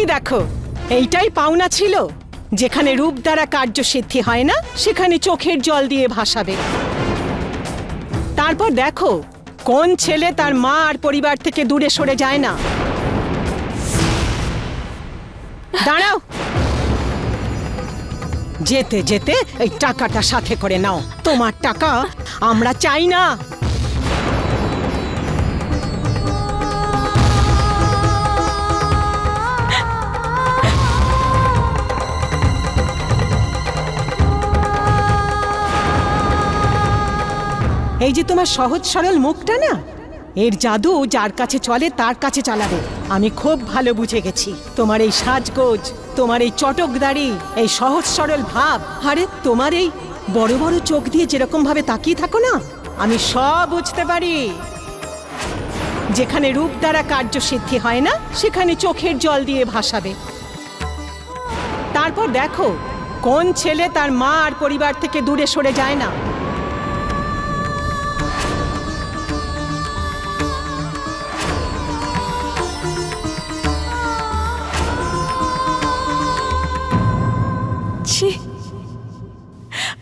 এই দেখো, এইটাই পাওনা ছিল। যেখানে রূপ দ্বারা কার্যসিদ্ধি হয় না, সেখানে চোখের জল দিয়ে ভাসাবে। তারপর দেখো, কোন ছেলে তার মা আর পরিবার থেকে দূরে সরে যায় না। দাঁড়াও। যেতে যেতে এই টাকাটা সাথে করে নাও। তোমার টাকা আমরা চাই না। এই যে তোমার সহজ সরল মুখটা না? এর জাদু যার কাছে চলে, তার কাছে চালাবে। আমি খুব ভালো বুঝে গেছি। তোমার এই সাজগোজ, তোমার এই চটকদারি, এই সহজ সরল ভাব, আরে তোমার এই বড় বড় চোখ দিয়ে যেরকম ভাবে তাকিয়ে থাকো না, আমি সব বুঝতে পারি। যেখানে রূপ দ্বারা কার্যসিদ্ধি হয় না, সেখানে চোখের জল দিয়ে ভাসাবে। তারপর দেখো, কোন ছেলে তার মা আর পরিবার থেকে দূরে সরে যায় না?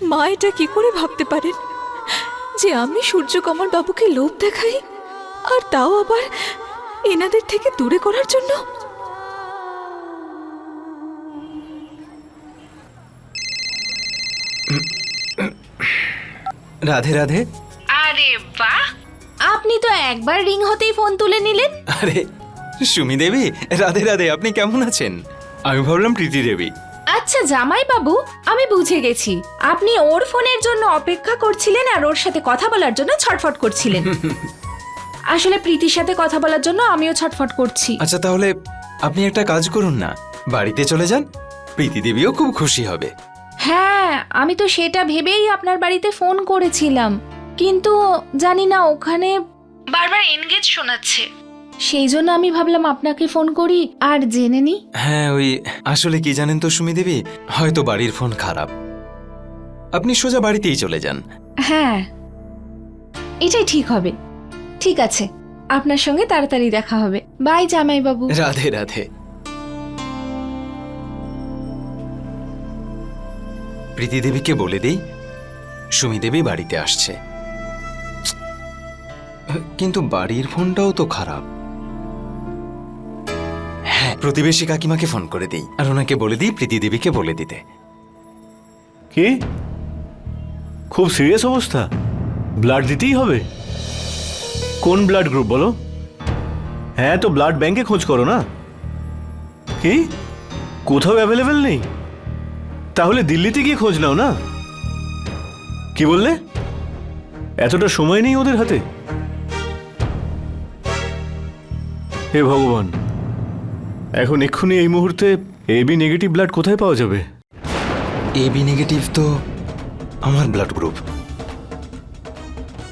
মা এটা কি করে ভাবতে পারেন? যে আমি সূর্যকমল বাবুকে লোভ দেখাই আর তাও আবার এনাদের থেকে দূরে করার জন্য? রাধে রাধে। আরে বাহ! আপনি তো একবার রিং হতেই ফোন তুলে নিলেন। আরে সুমি দেবী রাধে রাধে আপনি কেমন আছেন? আমি ভাবলাম প্রীতি দেবী। আচ্ছা জামাই বাবু আমি বুঝে গেছি। আপনি ওর ফোনের জন্য অপেক্ষা করছিলেন আর ওর সাথে কথা বলার জন্য ছটফট করছিলেন। আসলে প্রীতির সাথে কথা বলার জন্য আমিও ছটফট করছি। আচ্ছা তাহলে আপনি একটা কাজ করুন না। বাড়িতে চলে যান প্রীতি দেবীও খুব খুশি হবে। হ্যাঁ আমি তো সেটা ভেবেই আপনার বাড়িতে ফোন করেছিলাম। কিন্তু জানি না ওখানে বারবার এনগেজ শোনাচ্ছে। সেই জন্য আমি ভাবলাম আপনাকে ফোন করি আর জেনে নি। হ্যাঁ ওই আসলে কি জানেন তো সুমি দেবী? হয়তো বাড়ির ফোন খারাপ। আপনি সোজা বাড়িতেই চলে যান। হ্যাঁ এটাই ঠিক হবে। ঠিক আছে আপনার সঙ্গে তাড়াতাড়ি দেখা হবে। বাই জামাই বাবু রাধে রাধে। প্রীতি দেবীকে বলে দিই সুমি দেবী বাড়িতে আসছে। কিন্তু বাড়ির ফোনটাও তো খারাপ। প্রতিবেশী কাকিমাকে ফোন করে দিই আর ওনাকে বলে দিই প্রীতি দেবীকে বলে দিতে। কি? খুব সিরিয়াস অবস্থা? ব্লাড দিতেই হবে? কোন ব্লাড গ্রুপ বলো? হ্যাঁ তো ব্লাড ব্যাংকে খোঁজ করো না। কি? কোথাও অ্যাভেলেবেল নেই? তাহলে দিল্লিতে গিয়ে খোঁজ নাও না? কি বললে? এতটা সময় নেই ওদের হাতে। হে ভগবান। এখন এক্ষুনি এই মুহূর্তে এবি নেগেটিভ ব্লাড কোথায় পাওয়া যাবে? এবি বি নেগেটিভ তো আমার ব্লাড গ্রুপ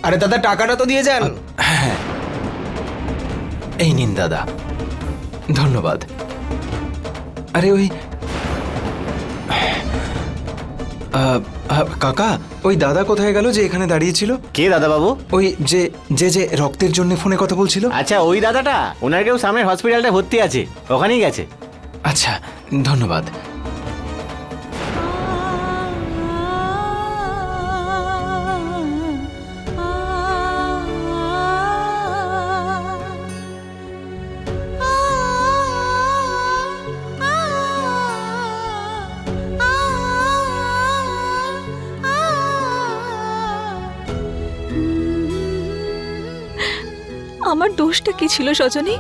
আরে দাদা টাকাটা তো দিয়ে যান। হ্যাঁ। এই নিন দাদা। ধন্যবাদ। আরে ওই কাকা ওই দাদা কোথায় গেল যে এখানে দাঁড়িয়েছিল কে দাদা বাবু ওই যে যে যে রক্তের জন্য ফোনে কথা বলছিল। আচ্ছা ওই দাদাটা? ওনার কেউ সামনের হসপিটালটা ভর্তি আছে ওখানেই গেছে। আচ্ছা ধন্যবাদ। আমার দোষটা কি ছিল সজনী?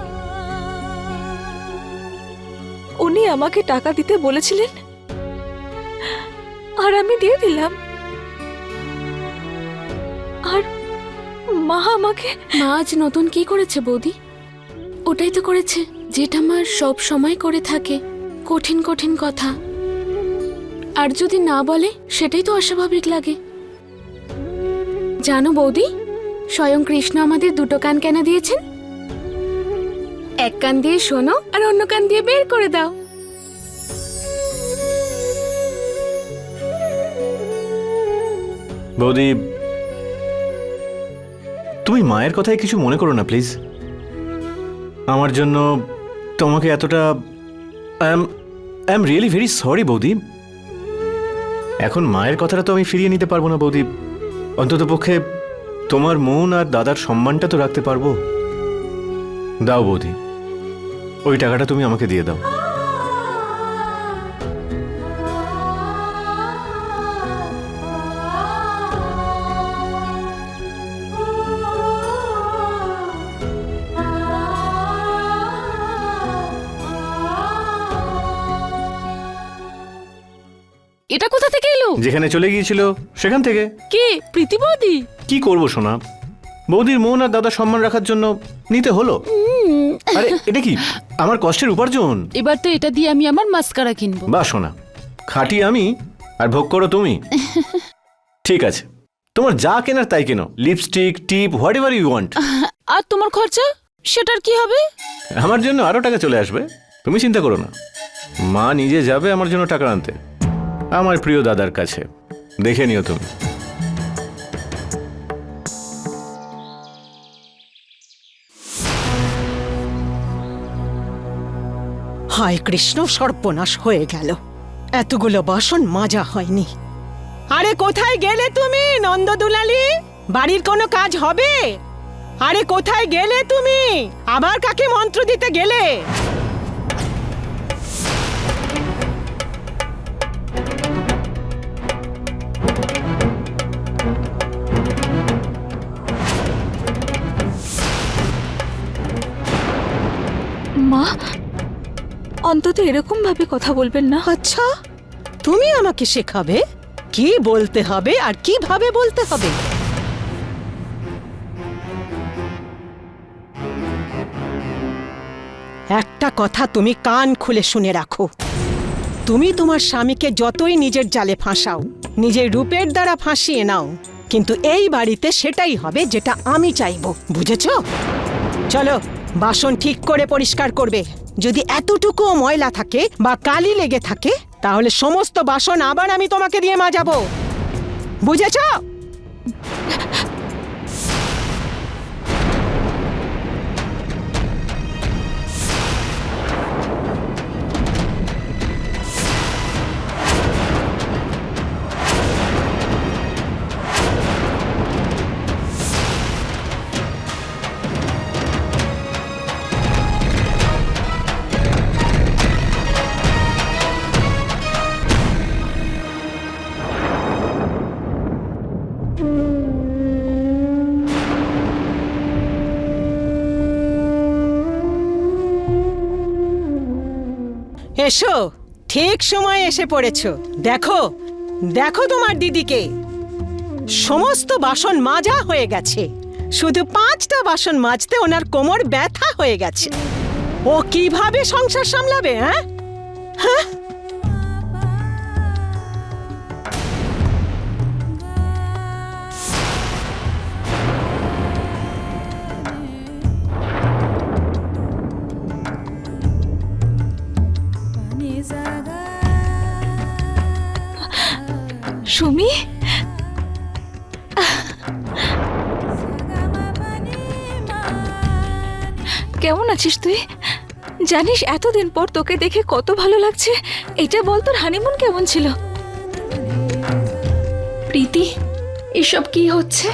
উনি আমাকে টাকা দিতে বলেছিলেন, আর আমি দিয়ে দিলাম। আর মা আমাকে মা আজ নতুন কি করেছে বৌদি? ওটাই তো করেছে, যেটা মা সব সময় করে থাকে। কঠিন কঠিন কথা। আর যদি না বলে, সেটাই তো অস্বাভাবিক লাগে। জানো বৌদি স্বয়ং কৃষ্ণ আমাদের দুটো কান কেন দিয়েছেন? এক কান দিয়ে শোনো আর অন্য কান দিয়ে বের করে দাও। বৌদি, তুমি মায়ের কথায় কিছু মনে করো না, প্লিজ। আমার জন্য তোমাকে এতটা, I am I am really very sorry, বৌদি। এখন মায়ের কথাটা তো আমি ফিরিয়ে নিতে পারব না, বৌদি। অন্তত পক্ষে তোমার মন আর দাদার সম্মানটা তো রাখতে পারব? দাও বৌদি, ওই টাকাটা তুমি আমাকে দিয়ে দাও। এটা কোথা থেকে যেখানে চলে গিয়েছিল সেখান থেকে। কে? প্রীতি বৌদি? কি করব সোনা? বৌদির মন আর দাদা সম্মান রাখার জন্য নিতে হলো। আরে এটা কি? আমার কষ্টের উপার্জন? এবার তো এটা দিয়ে আমি আমার মাস্কারা কিনবো। বা সোনা খাটি আমি আর ভোগ করো তুমি। ঠিক আছে তোমার যা কেনার তাই কেনো। লিপস্টিক টিপ হোয়াট এভার ইউ ওয়ান্ট আর তোমার খরচা? সেটার কি হবে? আমার জন্য আরও টাকা চলে আসবে তুমি চিন্তা করো না। মা নিজে যাবে আমার জন্য টাকা আনতে। আমার প্রিয় দাদার কাছে। দেখে নিও তুমি। হায় কৃষ্ণ, সর্বনাশ হয়ে গেল। এতগুলো বাসন মাজা হয়নি। আরে কোথায় গেলে তুমি নন্দ দুলালি বাড়ির কোনো কাজ হবে? আরে কোথায় গেলে তুমি? আবার কাকে মন্ত্র দিতে গেলে? মা? অন্তত এরকম ভাবে কথা বলবেন না। আচ্ছা তুমি আমাকে শেখাবে কি বলতে হবে আর কীভাবে বলতে হবে? একটা কথা তুমি কান খুলে শুনে রাখো। তুমি তোমার স্বামীকে যতই নিজের জালে ফাঁসাও, নিজের রূপের দ্বারা ফাঁসিয়ে নাও, কিন্তু এই বাড়িতে সেটাই হবে যেটা আমি চাইব, বুঝেছ? চলো বাসন ঠিক করে পরিষ্কার করবে। যদি এতটুকু ময়লা থাকে বা কালি লেগে থাকে, তাহলে সমস্ত বাসন আবার আমি তোমাকে দিয়ে মাজাবো। বুঝেছ? এসো। ঠিক সময় এসে পড়েছো। দেখো দেখো তোমার দিদিকে। সমস্ত বাসন মাজা হয়ে গেছে। শুধু পাঁচটা বাসন মাজতে ওনার কোমর ব্যথা হয়ে গেছে। ও কীভাবে সংসার সামলাবে হ্যাঁ? হ্যাঁ? সুমি? কেমন আছিস তুই? জানিস এতদিন পর তোকে দেখে কত ভালো লাগছে। এটা বল তোর হানিমুন কেমন ছিল? প্রীতি এসব কি হচ্ছে?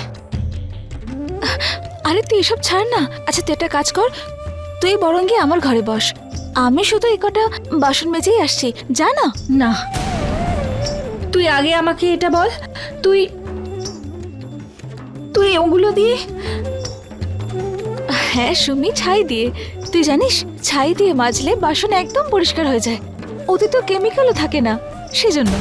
আরে তুই এসব ছাড় না। আচ্ছা তুই একটা কাজ কর। তুই বরং গিয়ে আমার ঘরে বস। আমি শুধু এই কটা বাসন মেজেই আসছি। যা না। না। তুই আগে আমাকে এটা বল। তুই তুই ওগুলো দিয়ে হ্যাঁ সুমি ছাই দিয়ে। তুই জানিস ছাই দিয়ে মাজলে বাসন একদম পরিষ্কার হয়ে যায়। ওতে তো কেমিক্যালও থাকে না সেজন্য।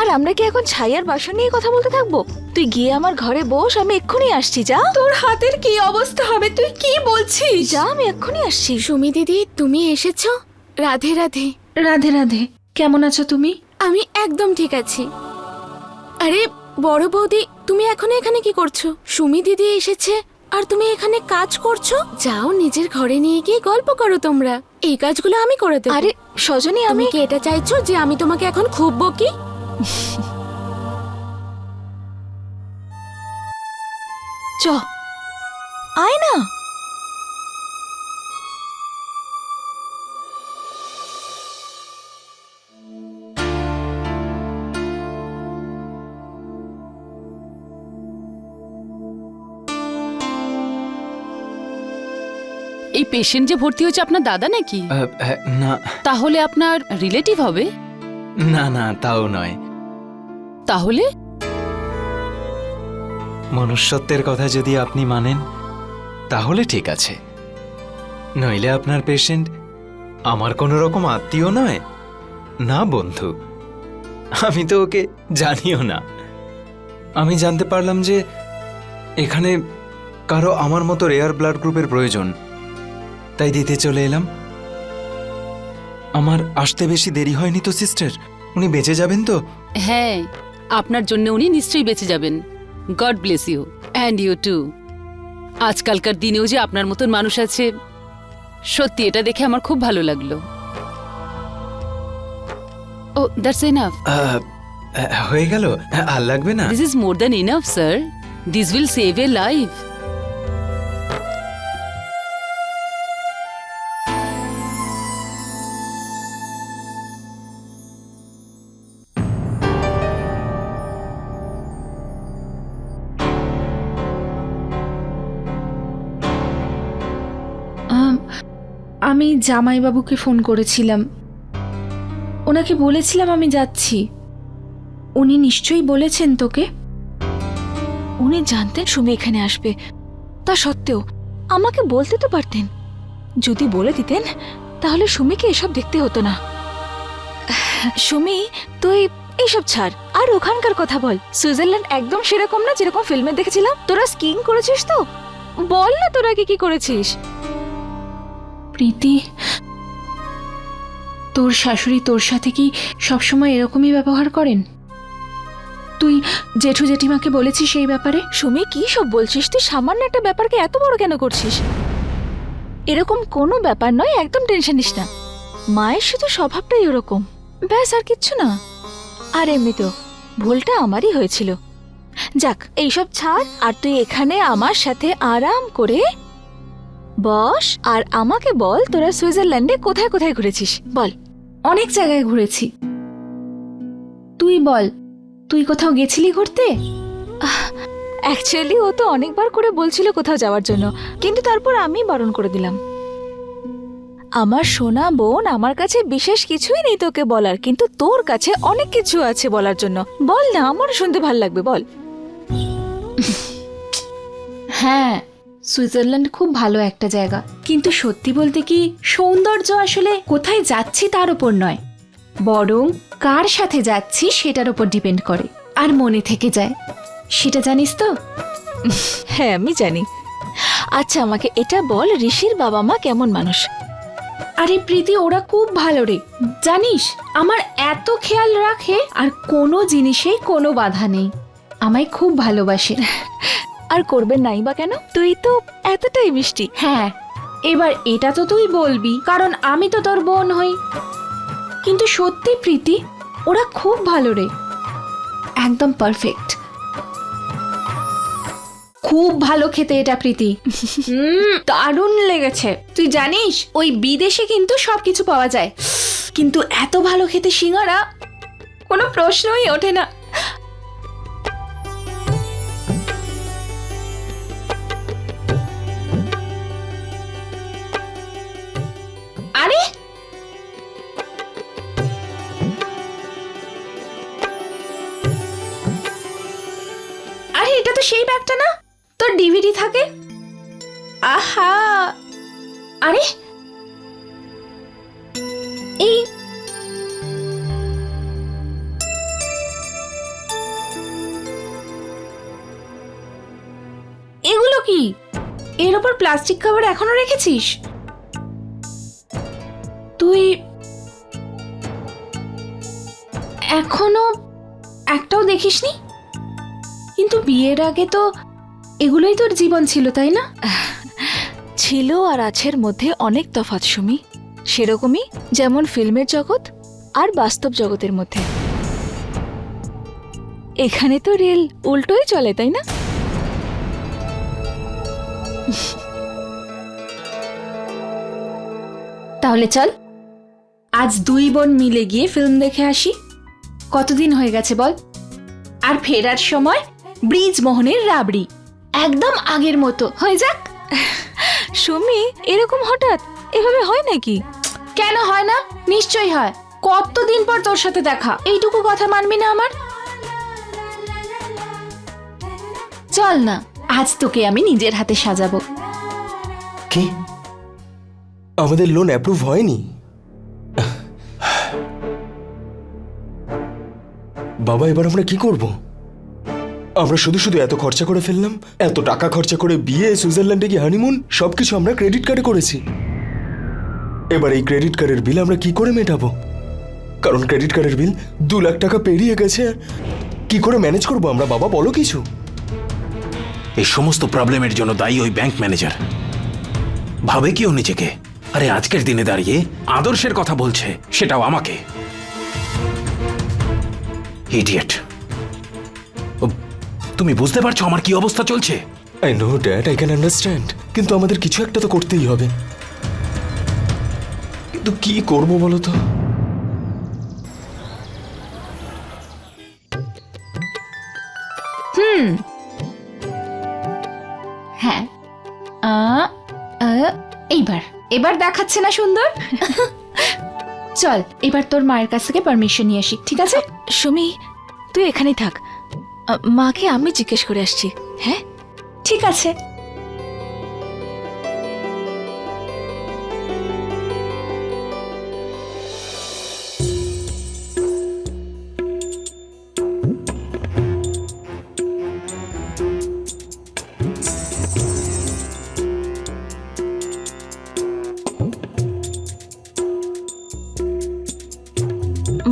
আর আমরা কি এখন ছাই আর বাসন নিয়ে কথা বলতে থাকব? তুই গিয়ে আমার ঘরে বস আমি এক্ষুনি আসছি যা। তোর হাতের কি অবস্থা হবে? তুই কি বলছিস? যা আমি এক্ষুনি আসছি। সুমি দিদি তুমি এসেছ? রাধে রাধে। রাধে রাধে। কেমন আছো তুমি? আমি একদম ঠিক আছি। আরে বড় বৌদি তুমি এখন এখানে কি করছ? সুমি দিদি এসেছে আর তুমি এখানে কাজ করছ? যাও নিজের ঘরে নিয়ে গিয়ে গল্প করো তোমরা। এই কাজগুলো আমি করে দেবো। আরে সজনী আমি কি এটা চাইছো যে আমি তোমাকে এখন খুব বকি চ। আয় না। পেশেন্ট যে ভর্তি হয়েছে আপনার দাদা নাকি? আহ, হ্যাঁ, না। তাহলে আপনার রিলেটিভ হবে? না না তাও নয়। তাহলে? মনুষ্যত্বের কথা যদি আপনি মানেন তাহলে ঠিক আছে। নইলে আপনার পেশেন্ট আমার কোনো রকম আত্মীয় নয় না বন্ধু। আমি তো ওকে জানিও না। আমি জানতে পারলাম যে এখানে কারও আমার মতো রেয়ার ব্লাড গ্রুপের প্রয়োজন। তাই দিতে চলে এলাম। আমার আসতে বেশি দেরি হয়নি তো সিস্টার? উনি বেঁচে যাবেন তো? হ্যাঁ আপনার জন্য উনি নিশ্চয়ই বেঁচে যাবেন। God bless you and you too. আজকালকার দিনেও যে আপনার মতন মানুষ আছে সত্যি এটা দেখে আমার খুব ভালো লাগল। Oh that's enough. হয়ে গেল? আর লাগবে না? This is more than enough sir this will save a life আমি জামাইবাবুকে ফোন করেছিলাম। ওনাকে বলেছিলাম আমি যাচ্ছি। উনি নিশ্চয়ই বলেছেন তোকে। উনি জানতেন সুমি এখানে আসবে। তা সত্ত্বেও আমাকে বলতে তো পারতেন। যদি বলে দিতেন, তাহলে সুমিকে এসব দেখতে হতো না। সুমি, তুই এইসব ছাড়, আর ওখানকার কথা বল। সুইজারল্যান্ড একদম সেরকম না যেরকম ফিল্মে দেখেছিলাম। তোরা স্কিং করেছিস তো? বল না তোরা কি কি করেছিস। প্রীতি? তোর শাশুড়ি তোর সাথে কি সবসময় এরকমই ব্যবহার করেন? তুই জেঠু জেঠিমাকে বলেছিস সেই ব্যাপারে? সুমি, কি সব বলছিস? তুই সামান্য একটা ব্যাপারকে এত বড় কেন করছিস? এরকম কোনো ব্যাপার নয়, একদম টেনশন নিস না। মায়ের শুধু স্বভাবটাই ওরকম। ব্যাস, আর কিচ্ছু না। আর এমনিতেও, ভুলটা আমারই হয়েছিল। যাক, এইসব ছাড়, আর তুই এখানে আমার সাথে আরাম করে বস আর আমাকে বল তোরা সুইজারল্যান্ডে কোথায় কোথায় ঘুরেছিস? বল। অনেক জায়গায় ঘুরেছি। তুই বল তুই কোথাও গেছিলি ঘুরতে? অ্যাকচুয়ালি ও তো অনেকবার করে বলছিল কোথাও যাওয়ার জন্য কিন্তু তারপর আমি বারণ করে দিলাম। আমার সোনা বোন আমার কাছে বিশেষ কিছুই নেই তোকে বলার কিন্তু তোর কাছে অনেক কিছু আছে বলার জন্য। বল না আমার শুনতে ভালো লাগবে বল। হ্যাঁ সুইজারল্যান্ড খুব ভালো একটা জায়গা। কিন্তু সত্যি বলতে কি সৌন্দর্য আসলে কোথায় যাচ্ছি তার উপর নয়। বরং কার সাথে যাচ্ছি সেটার উপর ডিপেন্ড করে আর মনে থেকে যায়। সেটা জানিস তো? হ্যাঁ আমি জানি। আচ্ছা আমাকে এটা বল ঋষির বাবা মা কেমন মানুষ? আরে প্রীতি ওরা খুব ভালো রে। জানিস আমার এত খেয়াল রাখে আর কোনো জিনিসেই কোনো বাধা নেই। আমায় খুব ভালোবাসে। আর করবেন নাই বা কেন? তুই তো এতটাই মিষ্টি। হ্যাঁ এবার এটা তো তুই বলবি কারণ আমি তো তোর বোন হই। কিন্তু সত্যি প্রীতি ওরা খুব ভালো রে। একদম পারফেক্ট খুব ভালো খেতে এটা প্রীতি। হুম দারুণ লেগেছে। তুই জানিস ওই বিদেশে কিন্তু সবকিছু পাওয়া যায়। কিন্তু এত ভালো খেতে সিঙ্গারা কোনো প্রশ্নই ওঠে না। সেই ব্যাগটা না? তোর ডিভিডি থাকে? আহা! আরে! এই! এগুলো কি? এর ওপর প্লাস্টিক কভার এখনও রেখেছিস? তুই এখনও একটাও দেখিসনি? কিন্তু বিয়ের আগে তো এগুলোই তোর জীবন ছিল তাই না? ছিল আর আছের মধ্যে অনেক তফাৎ সুমি। সেরকমই যেমন ফিল্মের জগৎ আর বাস্তব জগতের মধ্যে। এখানে তো রেল উল্টোই চলে তাই না? তাহলে চল আজ দুই বোন মিলে গিয়ে ফিল্ম দেখে আসি। কতদিন হয়ে গেছে বল? আর ফেরার সময় ব্রিজ মোহনের রাবড়ি। একদম আগের মতো। হয়ে যাক। সুমি এরকম হঠাৎ এভাবে হয় নাকি? কেন হয় না? নিশ্চয়ই হয়। কতদিন পর তোর সাথে দেখা? এইটুকু কথা মানবি না আমার? চল না আজ তোকে আমি নিজের হাতে সাজাবো। কি? আমাদের লোন অ্যাপ্রুভ হয়নি? বাবা এবার আমরা কি করব? আমরা শুধু শুধু এত খরচা করে ফেললাম? এত টাকা খরচা করে বিয়ে, সুইজারল্যান্ডে গিয়ে হানিমুন সবকিছু আমরা ক্রেডিট কার্ডে করেছি। এবার এই ক্রেডিট কার্ডের বিল আমরা কি করে মেটাবো? কারণ ক্রেডিট কার্ডের বিল দু লাখ টাকা পেরিয়ে গেছে কি করে ম্যানেজ করব আমরা? বাবা, বলো কিছু। এই সমস্ত প্রবলেমের জন্য দায়ী ওই ব্যাংক ম্যানেজার ভাবে কি ও নিজেকে? আরে আজকের দিনে দাঁড়িয়ে আদর্শের কথা বলছে, সেটাও আমাকে। ইডিয়েট তুমি বুঝতে পারছ আমার কি অবস্থা চলছে? I know dad I can understand কিন্তু আমাদের কিছু একটা তো করতেই হবে। কিন্তু কি করব বলো তো? হ্যাঁ। আ, আ, এইবার। এবার দেখাচ্ছে না সুন্দর? চল এবার তোর মায়ের কাছ থেকে পারমিশন নিয়ে আসি ঠিক আছে? সুমি তুই এখানেই থাক। মাকে আমি জিজ্ঞেস করে আসছি হ্যাঁ? ঠিক আছে।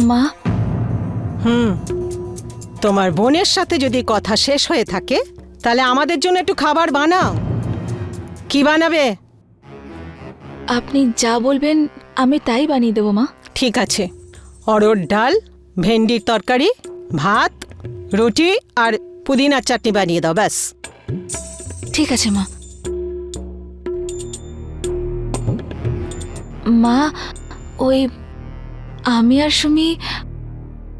মা? হুম। তোমার বোনের সাথে যদি কথা শেষ হয়ে থাকে তাহলে আমাদের জন্য একটু খাবার বানাও। কি বানাবে? আপনি যা বলবেন আমি তাই বানিয়ে দেবো মা। ঠিক আছে। অরড় ডাল ভেন্ডির তরকারি ভাত রুটি আর পুদিনার চাটনি বানিয়ে দাও ব্যাস। ঠিক আছে মা। মা ওই আমি আর সুমি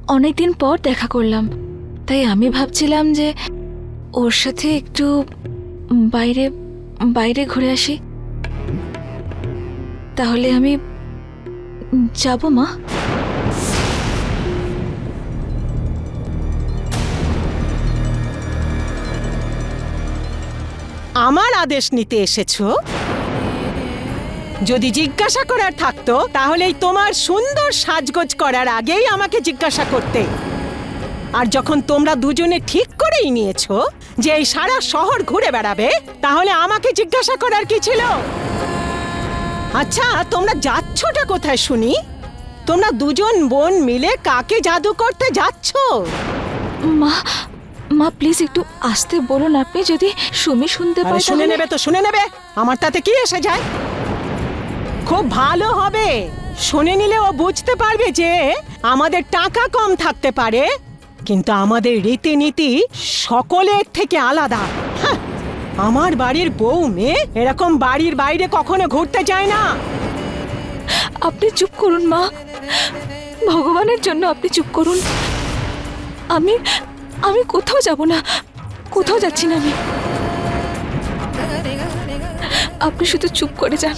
অনেকদিন পর দেখা করলাম। তাই আমি ভাবছিলাম যে ওর সাথে একটু বাইরে বাইরে ঘুরে আসি। তাহলে আমি যাব, মা? আমার আদেশ নিতে এসেছ? যদি জিজ্ঞাসা করার থাকতো, তাহলেই তোমার সুন্দর সাজগোজ করার আগেই আমাকে জিজ্ঞাসা করতে। আর যখন তোমরা দুজনে ঠিক করেই নিয়েছো যে এই সারা শহর ঘুরে বেড়াবে তাহলে আমাকে জিজ্ঞাসা করার কি ছিল? আচ্ছা তোমরা যাচ্ছটা কোথায় শুনি? তোমরা দুজন বোন মিলে কাকে জাদু করতে যাচ্ছ? মা মা প্লিজ একটু আসতে বলুন আপনি যদি সুমি শুনতে পায় শুনে নেবে তো শুনে নেবে। আমার তাতে কি এসে যায়? খুব ভালো হবে। শুনে নিলে ও বুঝতে পারবে যে আমাদের টাকা কম থাকতে পারে কিন্তু আমাদের রীতিনীতি সকলের থেকে আলাদা। আমার বাড়ির বউ মেয়ে এরকম বাড়ির বাইরে কখনো ঘুরতে যায় না। আপনি চুপ করুন, মা। ভগবানের জন্য আপনি চুপ করুন। আমি আমি কোথাও যাব না। কোথাও যাচ্ছি না আমি। আপনি শুধু চুপ করে যান।